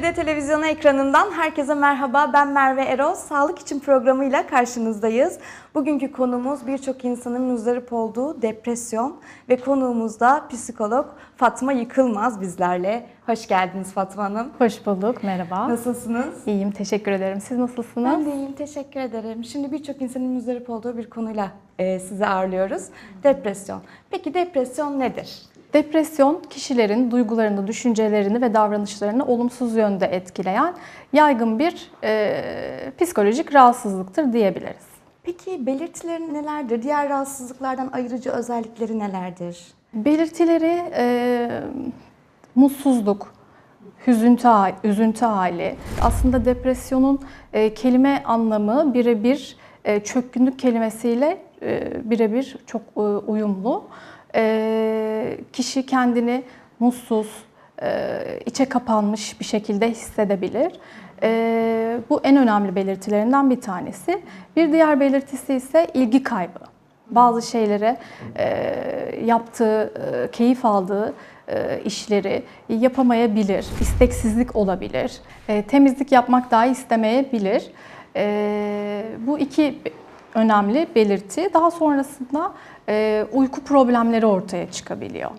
Belediye Televizyonu ekranından herkese merhaba. Ben Merve Eroz. Sağlık için programıyla karşınızdayız. Bugünkü konumuz birçok insanın muzdarip olduğu depresyon ve konuğumuz da psikolog Fatma Yıkılmaz bizlerle. Hoş geldiniz Fatma Hanım. Hoş bulduk, merhaba. Nasılsınız? İyiyim, teşekkür ederim. Siz nasılsınız? Ben de iyiyim, teşekkür ederim. Şimdi birçok insanın muzdarip olduğu bir konuyla e, sizi ağırlıyoruz. Depresyon. Peki depresyon nedir? Depresyon, kişilerin duygularını, düşüncelerini ve davranışlarını olumsuz yönde etkileyen yaygın bir e, psikolojik rahatsızlıktır diyebiliriz. Peki belirtileri nelerdir? Diğer rahatsızlıklardan ayırıcı özellikleri nelerdir? Belirtileri e, mutsuzluk, hüzüntü, üzüntü hali. Aslında depresyonun e, kelime anlamı birebir e, çökkünlük kelimesiyle e, birebir çok e, uyumlu. E, kişi kendini mutsuz, e, içe kapanmış bir şekilde hissedebilir. E, bu en önemli belirtilerinden bir tanesi. Bir diğer belirtisi ise ilgi kaybı bazı şeylere e, yaptığı, e, keyif aldığı işleri yapamayabilir, isteksizlik olabilir, temizlik yapmak dahi istemeyebilir. Bu iki önemli belirti. Daha sonrasında e, uyku problemleri ortaya çıkabiliyor.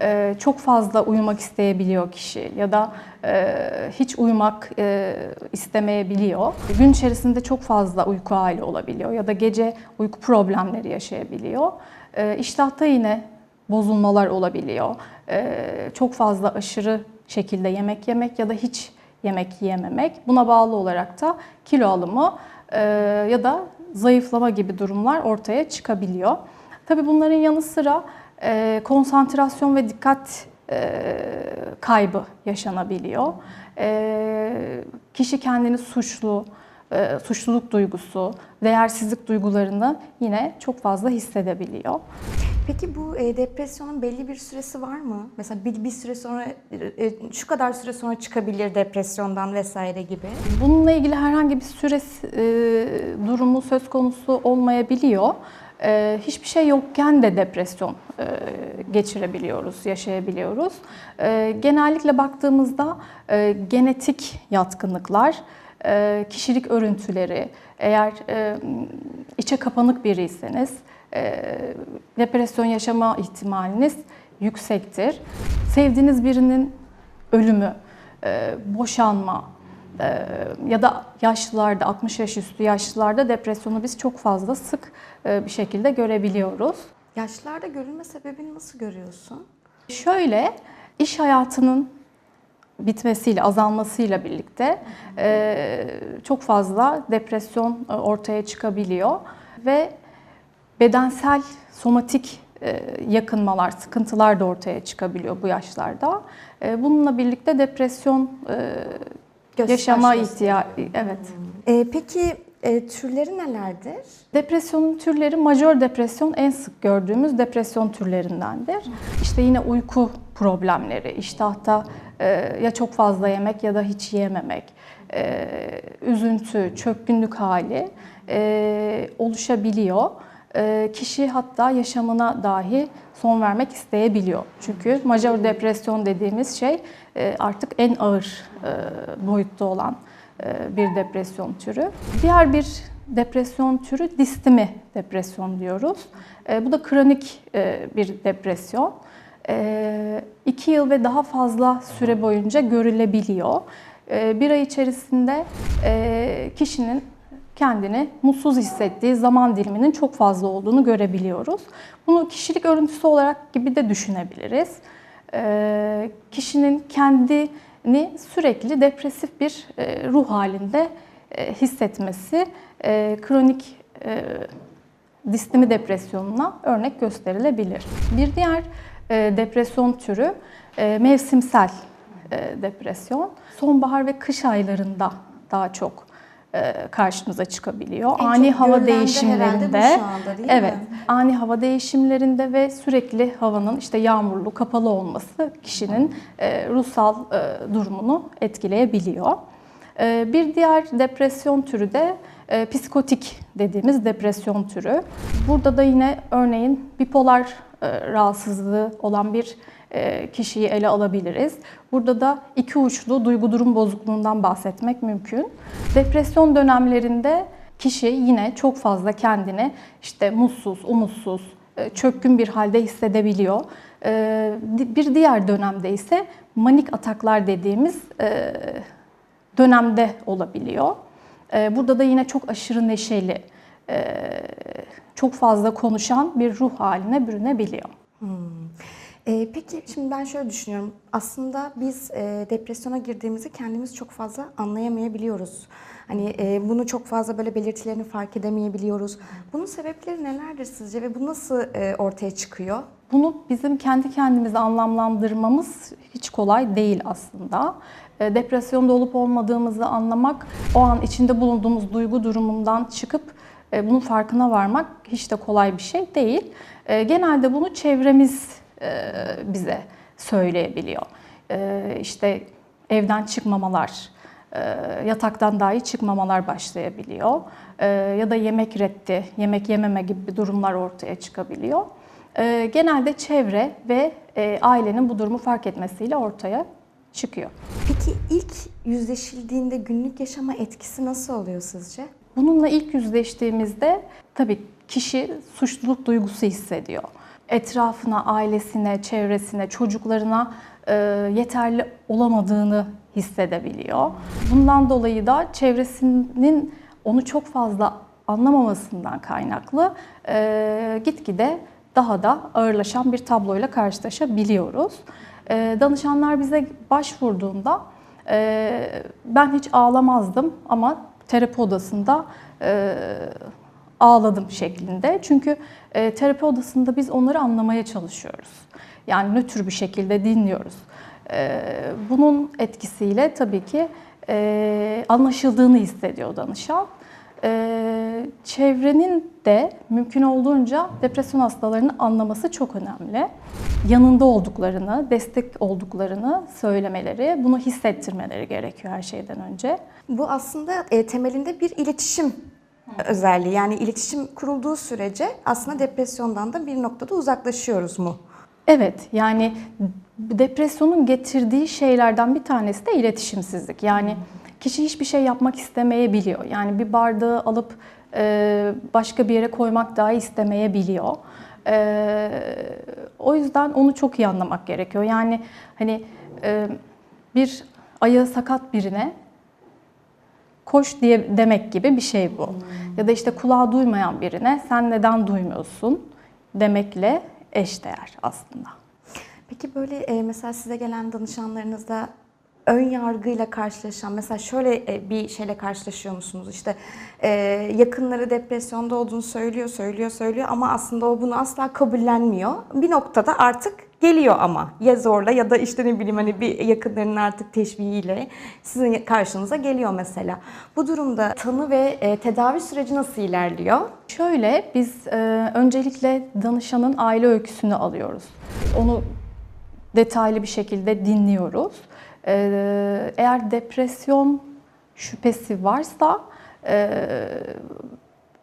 E, çok fazla uyumak isteyebiliyor kişi ya da e, hiç uyumak e, istemeyebiliyor. Gün içerisinde çok fazla uyku hali olabiliyor ya da gece uyku problemleri yaşayabiliyor. E, iştahta yine bozulmalar olabiliyor. E, çok fazla aşırı şekilde yemek yemek ya da hiç yemek yiyememek. Buna bağlı olarak da kilo alımı e, ya da zayıflama gibi durumlar ortaya çıkabiliyor. Tabii bunların yanı sıra e, konsantrasyon ve dikkat e, kaybı yaşanabiliyor. E, kişi kendini suçlu, e, suçluluk duygusu, değersizlik duygularını yine çok fazla hissedebiliyor. Peki bu e, depresyonun belli bir süresi var mı? Mesela bir, bir süre sonra, e, şu kadar süre sonra çıkabilir depresyondan vesaire gibi. Bununla ilgili herhangi bir süre e, durumu söz konusu olmayabiliyor. E, hiçbir şey yokken de depresyon e, geçirebiliyoruz, yaşayabiliyoruz. E, genellikle baktığımızda e, genetik yatkınlıklar, e, kişilik örüntüleri, eğer e, içe kapanık biriyseniz e, depresyon yaşama ihtimaliniz yüksektir. Sevdiğiniz birinin ölümü, e, boşanma e, ya da yaşlılarda, 60 yaş üstü yaşlılarda depresyonu biz çok fazla sık e, bir şekilde görebiliyoruz. Yaşlarda görülme sebebini nasıl görüyorsun? Şöyle, iş hayatının bitmesiyle, azalmasıyla birlikte e, çok fazla depresyon e, ortaya çıkabiliyor ve bedensel, somatik e, yakınmalar, sıkıntılar da ortaya çıkabiliyor bu yaşlarda. E, bununla birlikte depresyon e, yaşama ihtiyacı, evet. E, peki e, türleri nelerdir? Depresyonun türleri majör depresyon en sık gördüğümüz depresyon türlerindendir. İşte yine uyku problemleri, iştahta e, ya çok fazla yemek ya da hiç yememek, e, üzüntü, çökkünlük hali e, oluşabiliyor. E, kişi hatta yaşamına dahi son vermek isteyebiliyor. Çünkü majör depresyon dediğimiz şey e, artık en ağır e, boyutta olan bir depresyon türü. Diğer bir depresyon türü distimi depresyon diyoruz. Bu da kronik bir depresyon. E, İki yıl ve daha fazla süre boyunca görülebiliyor. Bir ay içerisinde kişinin kendini mutsuz hissettiği zaman diliminin çok fazla olduğunu görebiliyoruz. Bunu kişilik örüntüsü olarak gibi de düşünebiliriz. E, Kişinin kendini sürekli depresif bir e, ruh halinde e, hissetmesi e, kronik e, distimi depresyonuna örnek gösterilebilir. Bir diğer depresyon türü mevsimsel depresyon. Sonbahar ve kış aylarında daha çok karşımıza çıkabiliyor. En ani hava görülen de herhalde bu değişimlerinde, şu anda, değil evet, mi? ani hava değişimlerinde ve sürekli havanın işte yağmurlu, kapalı olması kişinin e, ruhsal e, durumunu etkileyebiliyor. E, bir diğer depresyon türü de e, psikotik dediğimiz depresyon türü. Burada da yine örneğin bipolar e, rahatsızlığı olan bir e, kişiyi ele alabiliriz. Burada da iki uçlu duygu durum bozukluğundan bahsetmek mümkün. Depresyon dönemlerinde kişi yine çok fazla kendini işte mutsuz, umutsuz, e, çökkün bir halde hissedebiliyor. E, Bir diğer dönemde ise manik ataklar dediğimiz e, dönemde olabiliyor. E, Burada da yine çok aşırı neşeli, e, çok fazla konuşan bir ruh haline bürünebiliyor. Ee, peki şimdi ben şöyle düşünüyorum. Aslında biz e, depresyona girdiğimizi kendimiz çok fazla anlayamayabiliyoruz. Hani e, bunu çok fazla böyle belirtilerini fark edemeyebiliyoruz. Bunun sebepleri nelerdir sizce ve bu nasıl e, ortaya çıkıyor? Bunu bizim kendi kendimize anlamlandırmamız hiç kolay değil aslında. E, Depresyonda olup olmadığımızı anlamak, o an içinde bulunduğumuz duygu durumundan çıkıp e, bunun farkına varmak hiç de kolay bir şey değil. E, Genelde bunu çevremiz e, bize söyleyebiliyor. E, İşte evden çıkmamalar, e, yataktan dahi çıkmamalar başlayabiliyor. E, Ya da yemek reddi, yemek yememe gibi durumlar ortaya çıkabiliyor. E, Genelde çevre ve e, ailenin bu durumu fark etmesiyle ortaya çıkıyor. Peki ilk yüzleşildiğinde günlük yaşama etkisi nasıl oluyor sizce? Bununla ilk yüzleştiğimizde tabii kişi suçluluk duygusu hissediyor. Etrafına, ailesine, çevresine, çocuklarına e, yeterli olamadığını hissedebiliyor. Bundan dolayı da çevresinin onu çok fazla anlamamasından kaynaklı e, gitgide daha da ağırlaşan bir tabloyla karşılaşabiliyoruz. E, danışanlar bize başvurduğunda e, ben hiç ağlamazdım ama terapi odasında e, ağladım şeklinde. Çünkü e, terapi odasında biz onları anlamaya çalışıyoruz. Yani nötr bir şekilde dinliyoruz. E, bunun etkisiyle tabii ki e, anlaşıldığını hissediyor danışan. Çevrenin de mümkün olduğunca depresyon hastalarını anlaması çok önemli. Yanında olduklarını, destek olduklarını söylemeleri, bunu hissettirmeleri gerekiyor her şeyden önce. Bu aslında temelinde bir iletişim özelliği. Yani iletişim kurulduğu sürece aslında depresyondan da bir noktada uzaklaşıyoruz mu? Evet, yani depresyonun getirdiği şeylerden bir tanesi de iletişimsizlik. Yani kişi hiçbir şey yapmak istemeyebiliyor. Yani bir bardağı alıp e, başka bir yere koymak dahi istemeyebiliyor. E, o yüzden onu çok iyi anlamak gerekiyor. Yani hani e, bir ayağı sakat birine koş diye demek gibi bir şey bu. Ya da işte kulağı duymayan birine sen neden duymuyorsun demekle eşdeğer aslında. Peki böyle e, mesela size gelen danışanlarınızda ön yargıyla karşılaşan mesela şöyle e, bir şeyle karşılaşıyor musunuz? İşte e, yakınları depresyonda olduğunu söylüyor, söylüyor, söylüyor ama aslında o bunu asla kabullenmiyor. Bir noktada artık geliyor ama ya zorla ya da işte ne bileyim hani bir yakınlarının artık teşviğiyle sizin karşınıza geliyor mesela. Bu durumda tanı ve e, tedavi süreci nasıl ilerliyor? Şöyle biz e, öncelikle danışanın aile öyküsünü alıyoruz. Onu detaylı bir şekilde dinliyoruz. E, eğer depresyon şüphesi varsa,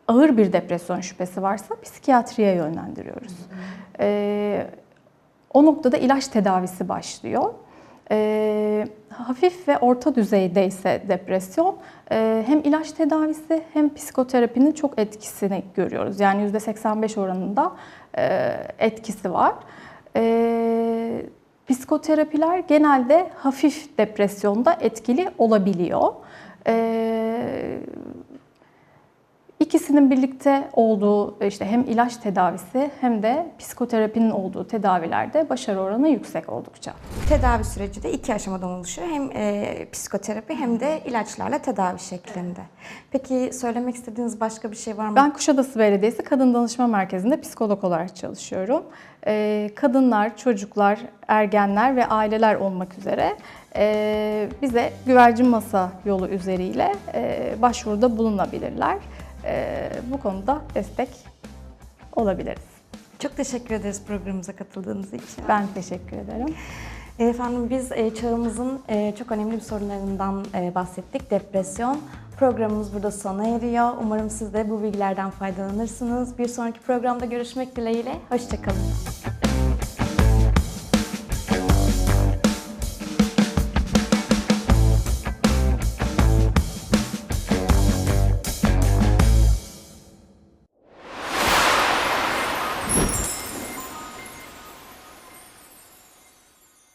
ağır bir depresyon şüphesi varsa psikiyatriye yönlendiriyoruz. E, o noktada ilaç tedavisi başlıyor. E, hafif ve orta düzeyde ise depresyon e, hem ilaç tedavisi hem psikoterapinin çok etkisini görüyoruz. Yani %85 oranında e, etkisi var. E, psikoterapiler genelde hafif depresyonda etkili olabiliyor. E, İkisinin birlikte olduğu işte hem ilaç tedavisi hem de psikoterapinin olduğu tedavilerde başarı oranı yüksek oldukça. Tedavi süreci de iki aşamadan oluşuyor. Hem e, psikoterapi hem de ilaçlarla tedavi şeklinde. Peki söylemek istediğiniz başka bir şey var mı? Ben Kuşadası Belediyesi Kadın Danışma Merkezi'nde psikolog olarak çalışıyorum. Ee, Kadınlar, çocuklar, ergenler ve aileler olmak üzere e, bize güvercin masa yolu üzeriyle e, başvuruda bulunabilirler. E, Bu konuda destek olabiliriz. Çok teşekkür ederiz programımıza katıldığınız için. Ben teşekkür ederim. Efendim biz e, çağımızın e, çok önemli bir sorunlarından e, bahsettik. Depresyon. Programımız burada sona eriyor. Umarım siz de bu bilgilerden faydalanırsınız. Bir sonraki programda görüşmek dileğiyle. Hoşçakalın.